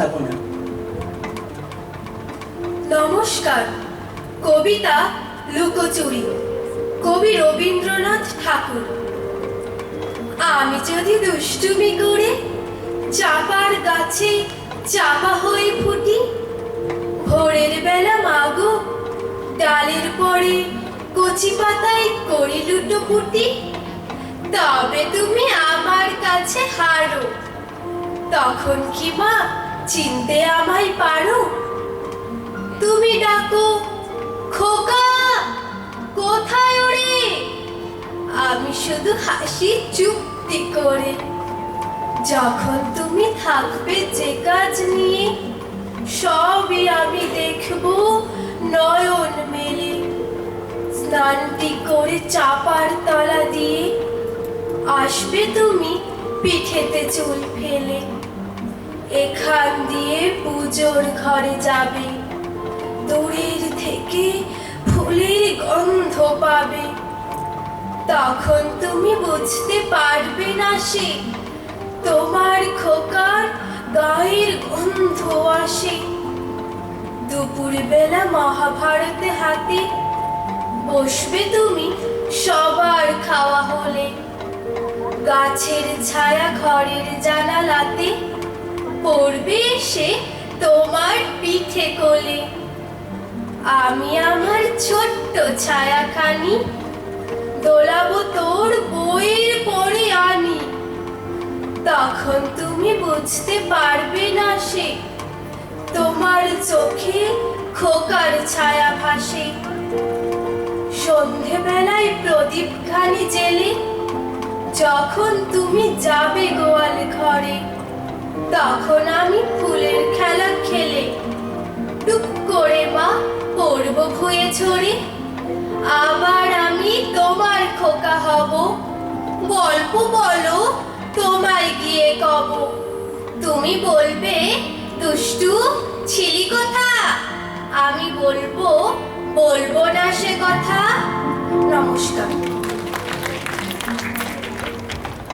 উপস্থাপনা নমস্কার। কবিতা লুকোচুরি। কবি রবীন্দ্রনাথ ঠাকুর। আমি যদি দুষ্টুমি করে চাপার গাছে চাপা হয়ে ফুটি, ভোরের বেলা মাগো, ডালের পরে কচি পাতায় করি লুটোপুটি তবে তুমি আমার কাছে হারো। তখন কি মা চিনতে আমায় পারো? তুমি ডাকো, খোকা, কোথায় ওরে? আমি শুধু হাসি চুক্তি করে। যখন তুমি থাকবে যে কাজ নিয়ে, সবই আমি দেখব নয়ন মেলে। স্নানটি করে চাপার তলা দিয়ে, আসবে তুমি পিঠেতে চুল ফেলে। এখান দিয়ে পুজোর ঘরে যাবে। দূরের থেকে ফুলের গন্ধ পাবে। তখন তুমি বুঝতে পারবে না সে, তোমার খোকার গায়ের গন্ধ আসে। দুপুর বেলা মহাভারতে হাতে বসবে তুমি সবার খাওয়া হলে। গাছের ছায়া ঘরের জানালাতে পড়বে এসে তোমার পিঠে কোলে। আমি আমার ছোট্ট ছায়াখানি দোলাবো তোর বইয়ের পরে আনি। তখন তুমি বুঝতে পারবে না সে তোমার চোখে খোকার ছায়া ভাসে। সন্ধেবেলায় প্রদীপ খানি জেলে যখন তুমি যাবে গোয়াল ঘরে তখন আমি ফুলের খেলা খেলে টুক করে মা পড়ব ভুয়ে ছড়ে। আবার আমি তোমার খোকা হব। গল্প বলো, তোমায় গিয়ে কব। তুমি বলবে, দুষ্টু, ছিলি কথা? আমি বলব বলব না সে কথা।